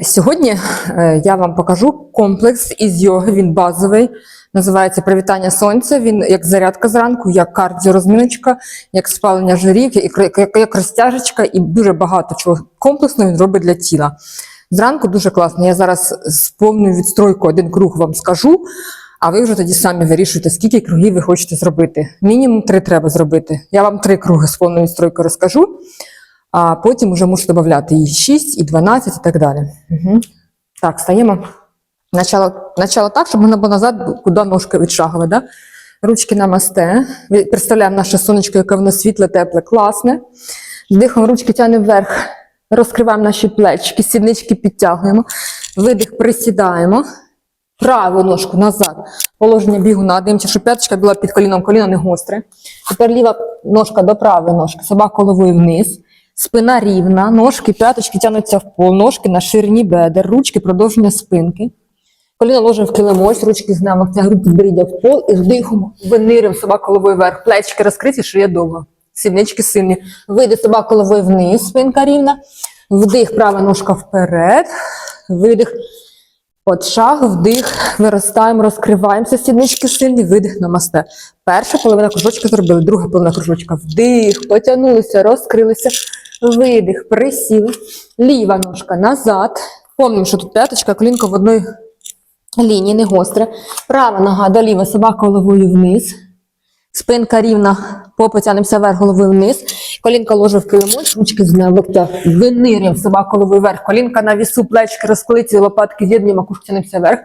Сьогодні е, я вам покажу комплекс із йоги. Він базовий, називається Привітання сонця. Він як зарядка зранку, як кардіорозміночка, як спалення жирів, як, розтяжечка і дуже багато чого комплексно він робить для тіла. Зранку дуже класно. Я зараз з повною відстройкою один круг вам скажу, а ви вже тоді самі вирішуєте, скільки кругів ви хочете зробити. Мінімум три треба зробити. Я вам три круги з повною відстройкою розкажу а потім вже можу додати і 6, і 12, і так далі. Угу. Так, стаємо. Начало, начало так, щоб можна було назад, куди ножки відшагали. Да? Ручки намасте. Представляємо наше сонечко, яке воно світле, тепле, класне. Вдихом ручки тягнемо вверх, розкриваємо наші плечики, сіднички підтягуємо. Видих, присідаємо. Праву ножку назад. Положення бігуна. Дивимося, щоб п'яточка була під коліном, коліно не гостре. Тепер ліва ножка до правої ножки, собака головою вниз. Спина рівна, ножки, п'яточки тягнуться в пол, ножки на ширині бедер, ручки продовження спинки. Коліна ложимо в килимось, ручки з нами тягнуть підборіддя в пол і вдихом виниримо собака головою вверх. Плечики розкриті, шия довго. Сіднички сильні. Вийде собака головою вниз, спинка рівна. Вдих, права ножка вперед. Видих. От шаг, вдих, виростаємо, розкриваємося, сіднички сильні, видих намасте. Перша половина кружочка зробили, друга половина кружочка. Вдих, потягнулися, розкрилися, видих, присіли. Ліва ножка назад. Помнимо, що тут п'яточка, колінка в одній лінії, не гостре. Права нога до ліва, собака головою вниз. Спинка рівна, попа тянемося вверх головою вниз. Колінка ложе в килимок, ручки з в локтях. Винирюємо собаку головою вверх. Колінка на вісу, плечки розколиті, лопатки з'єднуємо, макушку тянемося вверх.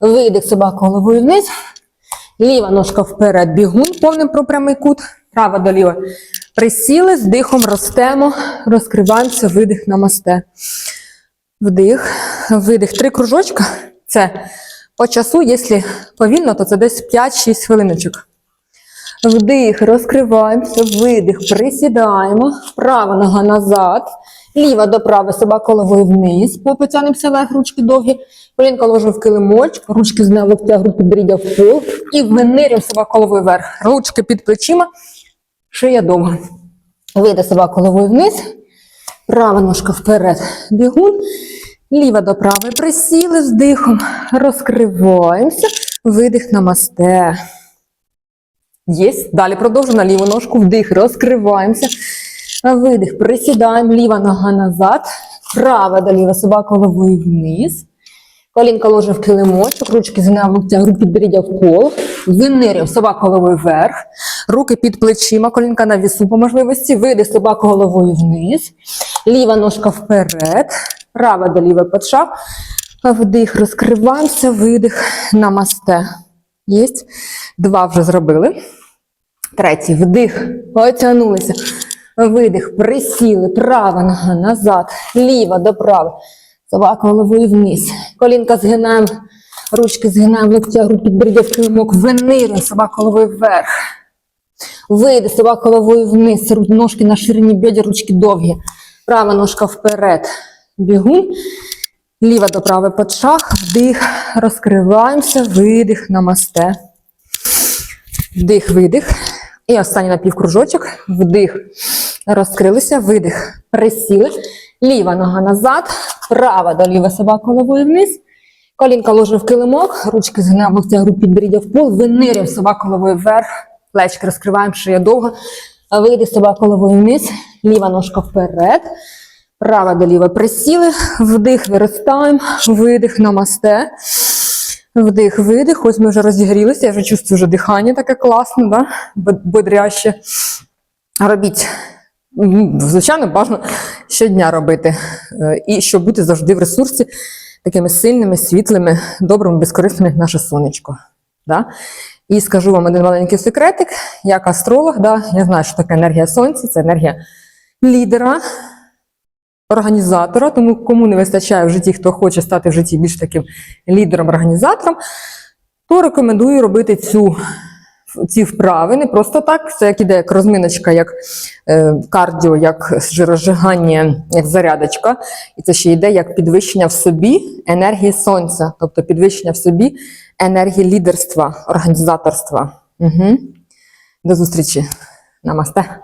Видих собака головою вниз. Ліва ножка вперед, бігун повним про прямий кут. Права до ліва. Присіли, з дихом ростемо, розкриваємося, видих намасте. Вдих, видих. Три кружочка. Це по часу, якщо повільно, то це десь 5-6 хвилиночок. Вдих, розкриваємося, видих, присідаємо. Права нога назад, ліва до правої, собака головою вниз. Потягнемося вверх, ручки довгі. Колінка ложимо в килимочок, ручки з локтя, грудь підборіддя в пол. І винирюємо собака головою вверх. Ручки під плечима, шия довга. Вийде собака головою вниз. Права ножка вперед, бігун. Ліва до правої присіли з дихом. Розкриваємося. Видих намасте. Єсть. Далі продовжуємо ліву ножку, вдих, розкриваємося. Видих, присідаємо, ліва нога назад, права до ліва, собака головою вниз. Колінка ложе в килимочок, ручки локтя, грудь підборіддя в пол. Винирюємо собака головою вверх. Руки під плечима, колінка на вісу по можливості. Видих собака головою вниз. Ліва ножка вперед. Права до лівої подшаг. Вдих, розкриваємося, видих, намасте. Єсть. Два вже зробили. Третій вдих. Потягнулися. Видих. Присіли. Права нога назад. Ліва до правої. Собака головою вниз. Колінка згинаємо. Ручки згинаємо. Локтя, грудь підборіддя в килимок. Винирюємо. Собака головою вверх. Вийде. Собака головою вниз. Ножки на ширині бедер, ручки довгі. Права ножка вперед. Бігун. Ліва до правої подшаг, вдих, розкриваємося, видих, намасте. Вдих, видих. І останній напівкружочок. Вдих. Розкрилися, видих. Присіли. Ліва нога назад, права до ліва собака головою вниз. Колінка ложимо в килимок, ручки згинаємо локтя, грудь підборіддя в пол, винирюємо собака головою вверх, плечки розкриваємо, шия довго. Вийде собака головою вниз, ліва ножка вперед. Права до ліва присіли, вдих, виростаємо, видих, намасте. Вдих, видих. Ось ми вже розігрілися, я вже чувствую вже дихання таке класне, да? бодряще. Робіть, звичайно, бажано щодня робити. Е, І щоб бути завжди в ресурсі, такими сильними, світлими, добрими, безкорисними, як наше сонечко. Да? І скажу вам один маленький секретик, як астролог, да? я знаю, що таке енергія сонця, це енергія лідера, організатора, тому кому не вистачає в житті, хто хоче стати в житті більш таким лідером-організатором, то рекомендую робити цю, ці вправи не просто так. Це як іде як розминочка, як е, кардіо, як жирозжигання, як зарядочка. І це ще йде як підвищення в собі енергії сонця, тобто підвищення в собі енергії лідерства, організаторства. Угу. До зустрічі. Намасте.